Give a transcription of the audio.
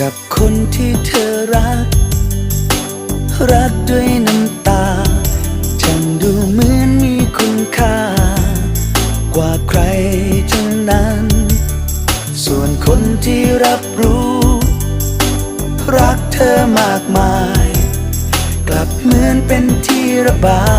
กับคนที่เธอรัก รักด้วยน้ำตาฉันดูเหมือนมีคุณค่า กว่าใครทั้งนั้น ส่วนคนที่รับรู้ รักเธอมากมาย กลับเหมือนเป็นที่ระบาย